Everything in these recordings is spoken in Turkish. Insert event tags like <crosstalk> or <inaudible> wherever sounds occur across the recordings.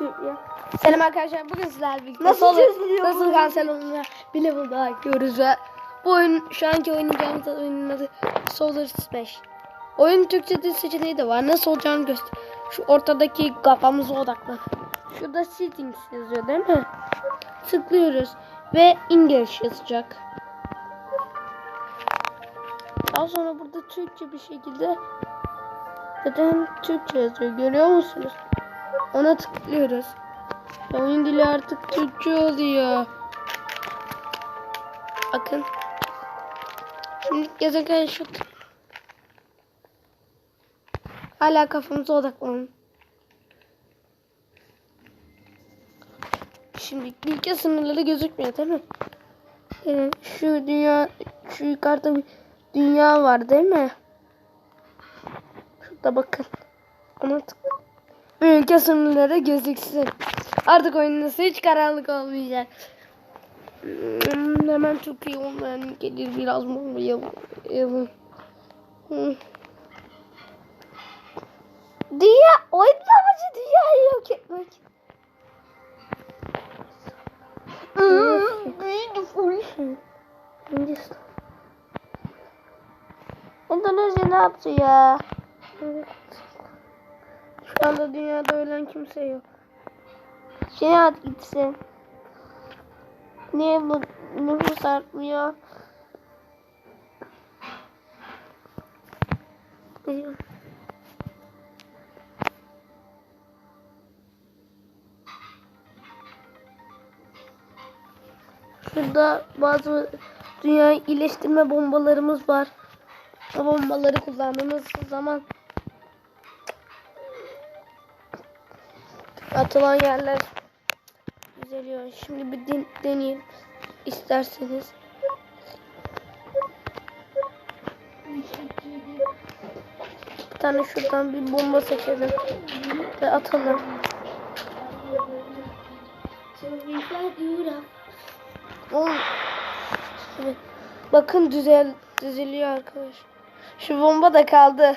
ya. Selam arkadaşlar bugün sizlerle birlikte Nasıl çözülüyor nasıl kanser olunca bir level daha ekliyoruz ve bu oyun şu anki oynayacağımız oyunun adı Solar Smash. Oyun Türkçe dil seçeneği de var. Nasıl olacağını göster. Şu ortadaki kafamıza odaklan. Şurada settings yazıyor değil mi? Tıklıyoruz ve English yazacak. Daha sonra burada Türkçe bir şekilde zaten Türkçe yazıyor. Görüyor musunuz? Ona tıklıyoruz. Oyun dili artık Türkçe oluyor. Bakın. Şimdi gezegen şu. Hala kafamıza odaklanın. Şimdi ülke sınırları gözükmüyor değil mi? Ee, şu dünya, şu yukarıda bir dünya var değil mi? Şurada bakın. Ona tık. Ülke sınırları gözüksün. Artık oyunun hiç karanlık olmayacak. Hmm, Hemen çok iyi olmayan gelir biraz mı olmayalım. Hmm. Dünya oyunun amacı dünyayı yok etmek. Hmm, Beautiful. Hindistan. Endonezya ne yaptı ya? Evet. Şu anda dünyada ölen kimse yok. Şey at gitsin. Niye bu nüfus artmıyor? Şurada bazı dünya iyileştirme bombalarımız var. O bombaları kullandığımız zaman atılan yerler düzeliyor. Şimdi bir den- deneyelim isterseniz. Bir tane şuradan bir bomba seçelim ve atalım. Bakın düzel düzeliyor arkadaş. Şu bomba da kaldı.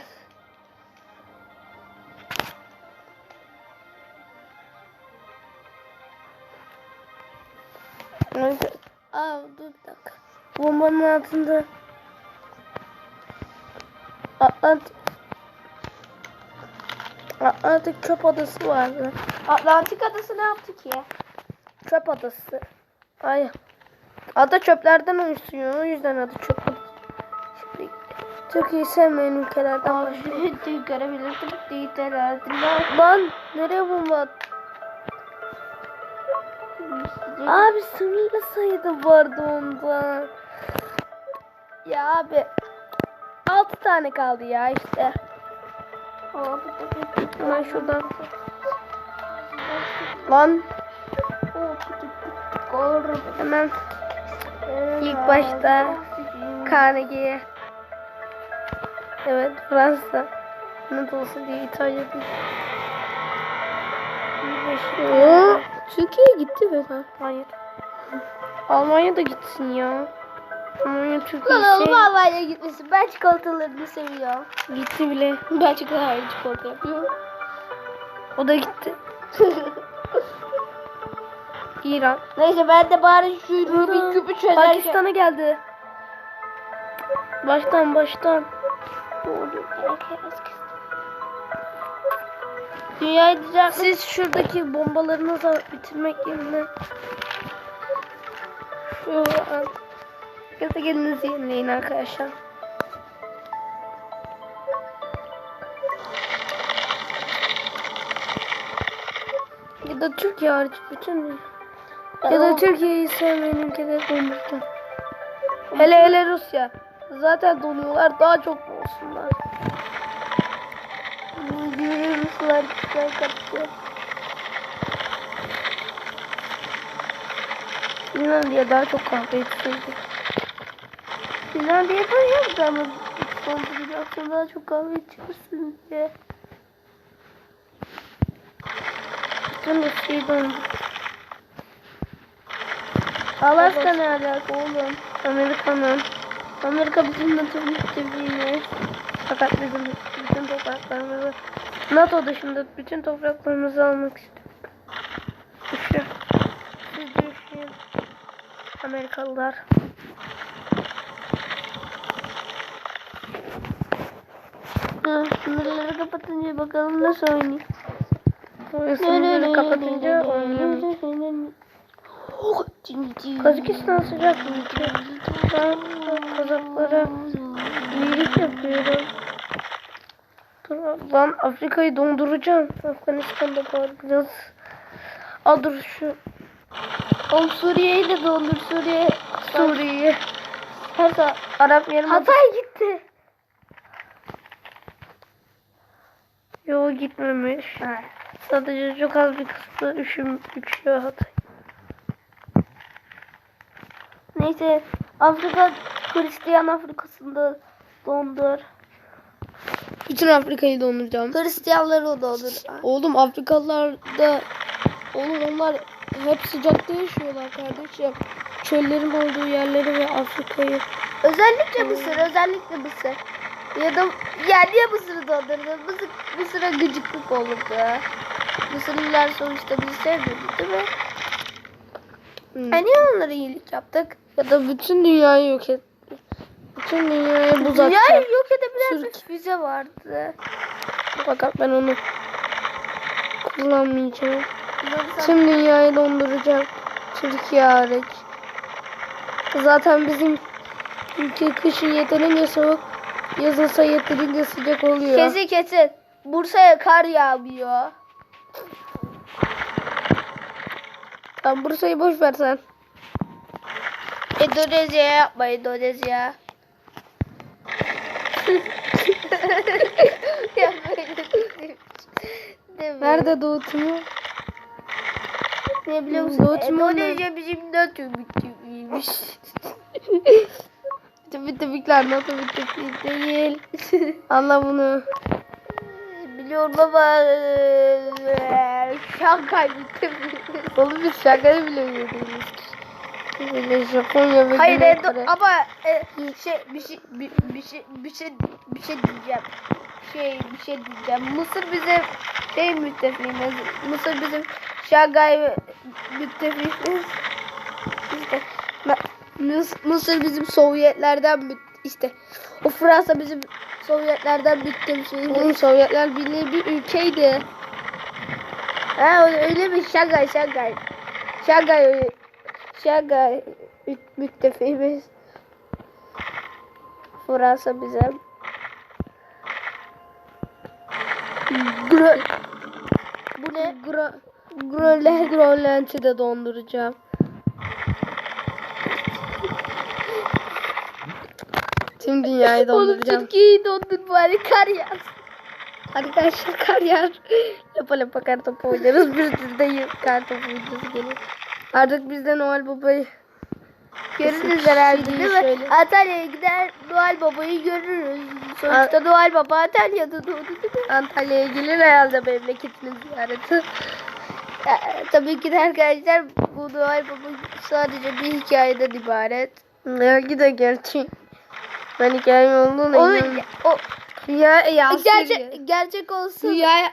Bir dakika. Bombanın altında Atlantik Atlantik çöp adası vardı. Atlantik adası ne yaptı ki? Çöp adası. Ay. Ada çöplerden oluşuyor. O yüzden adı çöp adası. Şimdi Türkiye'yi sevmeyen ülkelerden başlıyor. <laughs> Görebilirdim. Tüy terörden. Lan nereye bomba attın? Abi sınırlı sayıda vardı onda. Ya abi. 6 tane kaldı ya işte. Hemen şuradan. Lan hemen ilk başta Carnegie'ye. Evet Fransa. Not olsun diye İtalya değil. Türkiye gitti mi lan? Hayır. Almanya da gitsin ya. Almanya Türkiye Lan oğlum şey, Almanya'ya gitmesin. Ben çikolatalarını seviyorum. gitti bile. Belçika hariç çikolata yapıyor. O da gitti. <laughs> İran. Neyse ben de bari şu Rubik küpü çözerken. Pakistan'a geldi. Baştan baştan. Dünyayı düzeltmek Siz şuradaki bombalarınızı bitirmek yerine şu an gezegeninizi yenileyin arkadaşlar. Ya da Türkiye hariç bütün ya da Türkiye'yi sevmeyen ülkeler donmuşlar. Hele hele Rusya. Zaten donuyorlar daha çok olsunlar? Ruslar güzel kaptı. Finlandiya daha çok kahve içseydi. Finlandiya'dan yaptı ama son daha çok kahve içersiniz diye. Bütün Rusya'yı dondu. Alaska ne alaka oğlum? Amerika'nın. Amerika bizim bütün istediğimiz. Fakat bizim bütün topraklarımızı NATO dışında bütün topraklarımızı almak istiyor. Düşün. Siz düşün. Amerikalılar. Sınırları kapatınca bakalım nasıl oynayayım. Sınırları kapatınca oynuyor. Kazakistan sıcak ülke. Ben Kazaklara iyilik yapıyorum. Dur, ben Afrika'yı donduracağım. Afganistan'da biraz. Al dur şu Oğlum Suriye'yi de doldur Suriye. Suriye'yi. Hatta Arap yarım Hatay gitti. Yo gitmemiş. Sadece çok az bir kısmı üşüm, üşüyor Hatay. Neyse Afrika Hristiyan Afrika'sında dondur. Bütün Afrika'yı donduracağım. Hristiyanları o dondur. Oğlum Afrikalılar da oğlum onlar hep sıcakta yaşıyorlar kardeşim. Çöllerin olduğu yerleri ve Afrika'yı. Özellikle Mısır, özellikle Mısır. Ya da ya niye Mısır'ı dondurdu? Mısır, Mısır'a gıcıklık olurdu. Mısırlılar sonuçta bizi sevmiyordu değil mi? Hmm. E niye onlara iyilik yaptık? Ya da bütün dünyayı yok et. Bütün dünyayı buz Dünyayı atacağım. yok edebilen bir füze vardı. Fakat ben onu kullanmayacağım. Tüm dünyayı donduracağım. Türkiye hariç. Zaten bizim ülke kışın yeterince soğuk, yazınsa yeterince sıcak oluyor. Kesin kesin. Bursa'ya kar yağmıyor. Tamam Bursa'yı boş ver sen. Endonezya yapma Endonezya. Ya böyle? Nerede Doğu Timur? Ne biliyor musun? Doğu Timur Endonezya bizim NATO bütçemiymiş. Tübü tübükler NATO müttefik değil. Anla bunu. Biliyorum ama eee, Şanghay bütçemiymiş. Oğlum biz şakayı bile yiyoruz. Hayır Kore. ama e, şey bir şey bir, bir şey bir şey bir şey diyeceğim. Şey bir şey diyeceğim. Mısır bize şey müttefiğimiz. Mısır bizim Şangay müttefiğimiz. İşte Mısır bizim Sovyetlerden işte o Fransa bizim Sovyetlerden müttefiğimiz. Oğlum Sovyetler Birliği bir ülkeydi. Ha öyle, öyle mi? Şangay Şangay. Şangay Şangay mü- müttefiğimiz. Fransa bize. Gro Bu ne? Gro Grönland, Grönland'i de donduracağım. Tüm dünyayı Oğlum donduracağım. Türkiye'yi dondur bari kar yağsın. Arkadaşlar kar yağar. Lapa lapa kar topu oynarız. Bir sizde kar topu videosu gelir. Artık biz de Noel Baba'yı Görürüz herhalde değil mi? şöyle. Antalya'ya gider Noel Baba'yı görürüz. Sonuçta Noel Baba Antalya'da doğdu değil mi? Antalya'ya gelir herhalde memleketinin ziyareti. Ya, tabii ki de arkadaşlar bu Noel Baba sadece bir hikayeden ibaret. Belki de gerçek. Ben hikaye olduğuna Onun inanıyorum. o Ya, ya, gerçek gerçek olsun. Dünyaya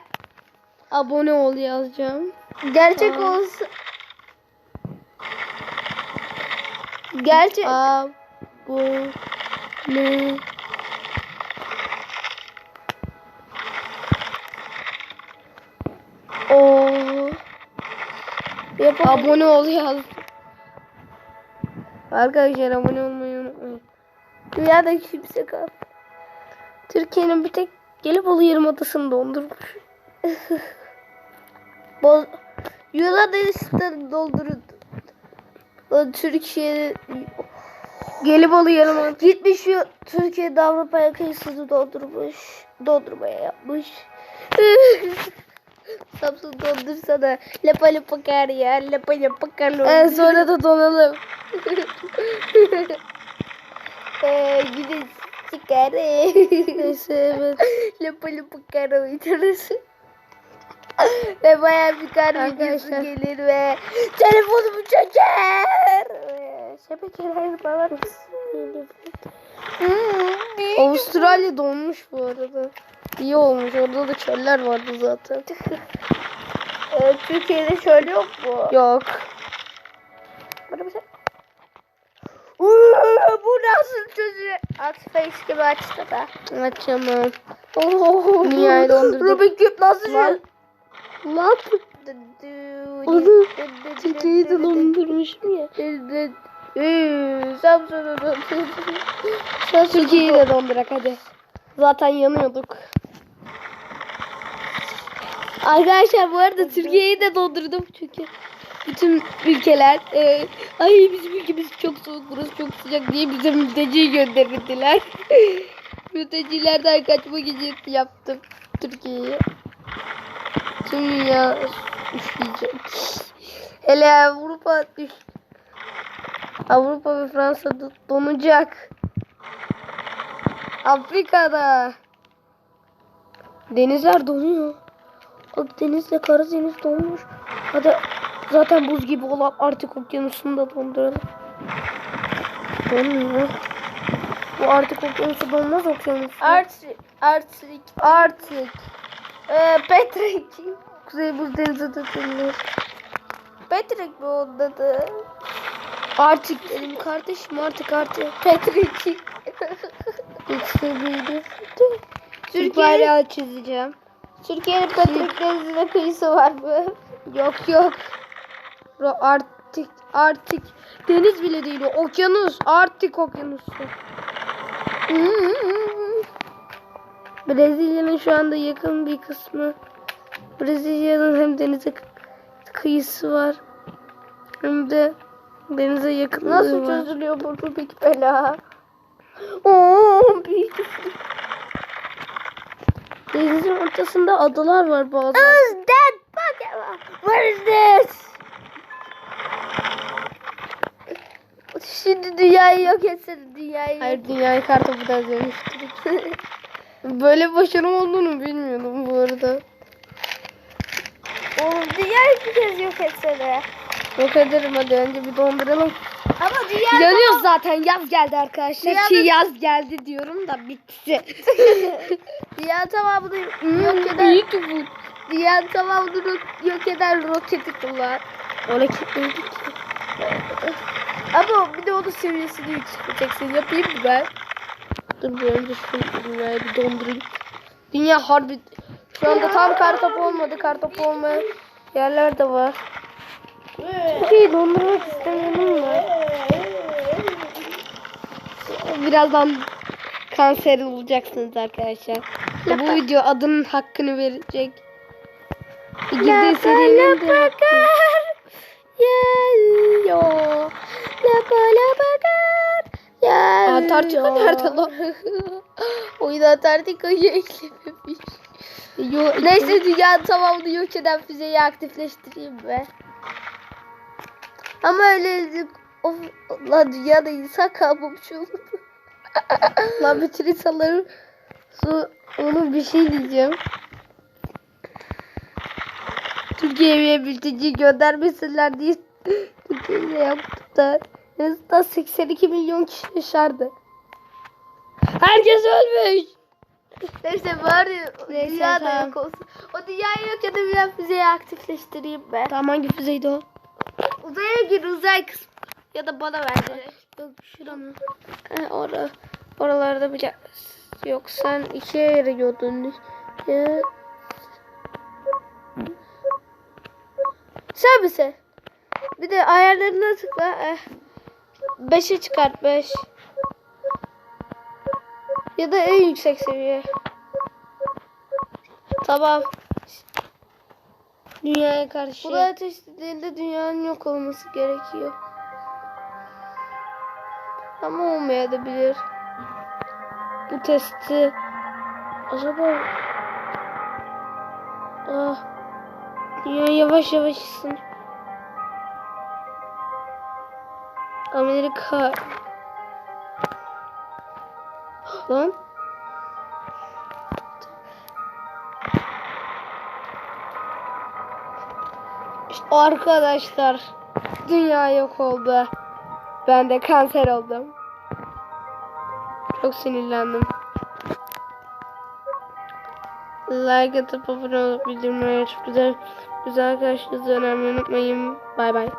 abone ol yazacağım. Gerçek Aa. olsun. Gerçek Abone o yapalım. Abone ol yaz. Arkadaşlar abone olmayı unutmayın. Dünyada kimse kal. Türkiye'nin bir tek Gelibolu Yarımadası'nı dondurmuş. <laughs> Boz Yunanistan doldurun. Lan Türkiye Gelibolu Yarımadası. gitmiş şu Türkiye'de Avrupa'ya kıyısını doldurmuş. Dondurmaya yapmış. <laughs> Samsun dondursana. Lapa lapa kar ya. Lapa lapa kar. En sonra da donalım. Eee güneş çıkar. Neyse evet. <laughs> lapa lapa kar oynarız. Ve bayağı bir kar videosu Arkadaşlar. gelir ve telefonumu çeker. Şebekeler büyük. Avustralya donmuş bu arada. İyi olmuş. Orada da çöller vardı zaten. Ee, Türkiye'de şöyle yok mu? Yok. Bana bir şey. Bu nasıl çözüyor? At face gibi açtı da. Açamam. Oo, Dünyayı dondurdum. Rubik küp nasıl Lan. Lan. Onu Türkiye'yi de dondurmuşum ya. Samsun'u Sen Türkiye'yi de dondurak hadi. Zaten yanıyorduk. Arkadaşlar bu arada Türkiye'yi de dondurdum çünkü bütün ülkeler e, ay bizim ülkemiz çok soğuk burası çok sıcak diye bize mülteci gönderdiler. Mültecilerden kaçma gecesi yaptım Türkiye'ye. Dünya üşüyecek. Hele Avrupa düş. Avrupa ve Fransa do- donacak. Afrika'da. Denizler donuyor. Akdeniz'le Karadeniz donmuş. Hadi zaten buz gibi olan Arktik okyanusunu da donduralım. Donmuyor. Bu Arktik okyanusu donmaz okyanus. Artık, artık, Artık. Ee, Patrick. Kuzey buz denizi tutulur. Patrick mi onun adı? Artık dedim kardeşim artık artık. Patrick. Yükseliydi. Türkiye- Türk bayrağı çizeceğim. Türkiye'nin Patrick denizine kıyısı var mı? Yok yok. Artık artık deniz bile değil okyanus. Artık okyanusu. Brezilya'nın şu anda yakın bir kısmı. Brezilya'nın hem denize kı- kıyısı var. Hem de denize yakınlığı Nasıl var. çözülüyor bu Rubik bela? <laughs> Oo, büyük. Denizin ortasında adalar var bazen. Is that Pokemon? What is this? Şimdi dünyayı yok etsene dünyayı. Hayır dünyayı kartopudan dönüştürdük. <laughs> Böyle başarım olduğunu bilmiyordum bu arada. Oğlum dünyayı bir kez yok etsene. Yok ederim hadi önce bir donduralım. Ama dünya Yanıyoruz zaten yaz geldi arkadaşlar. Dünyanın- Ki yaz geldi diyorum da bitti. <laughs> dünya tamamını yok eden YouTube. dünya tamamını ro- yok eden roketi kullan. Oraya kilitledik ki. Ama bir de onun seviyesini yükselteceksin. Yapayım mı ben? Dur bir önce şu dünyayı bir dondurayım. Dünya harbi şu anda tam kartopu olmadı. Kartopu olmayan yerler de var. Türkiye'yi dondurmak istemiyorum da. Birazdan kanser olacaksınız arkadaşlar. Ve bu video adının hakkını verecek. İkide serinin de. Lapa lapa. Geliyor. Antarktika nerede lan? <laughs> Oyun Antarktika'yı eklememiş. Yo, Neyse dünyanın tamamını yok eden füzeyi aktifleştireyim be. Ama öyle of, lan dünyada insan kalmamış olur. <laughs> Lan bütün insanların su onun bir şey diyeceğim. Türkiye'ye mülteci göndermesinler diye <laughs> Türkiye'ye yaptılar. Azından 82 milyon kişi yaşardı. Herkes ölmüş. Neyse bari Neyse, dünya da tamam. yok olsun. O dünyayı yok edebilen füzeyi aktifleştireyim be. Tamam hangi füzeydi o? Uzaya gir uzay kısmı. Ya da bana ver direkt. Yok şura mı? He, ora, oralarda bir Yok sen ikiye yarıyordun. Ya, Sen misin? Bir de ayarlarına tıkla. Eh. Beşe çıkart beş. Ya da en yüksek seviye. Tamam. dünyaya karşı. Bu da ateşlediğinde dünyanın yok olması gerekiyor. Ama olmayabilir. bu testi acaba ah dünya yavaş yavaş ısın. Amerika lan İşte arkadaşlar dünya yok oldu. Ben de kanser oldum. Çok sinirlendim. like atıp abone olup bildirimleri açıp güzel güzel arkadaşlarınızı önermeyi unutmayın. Bay bay.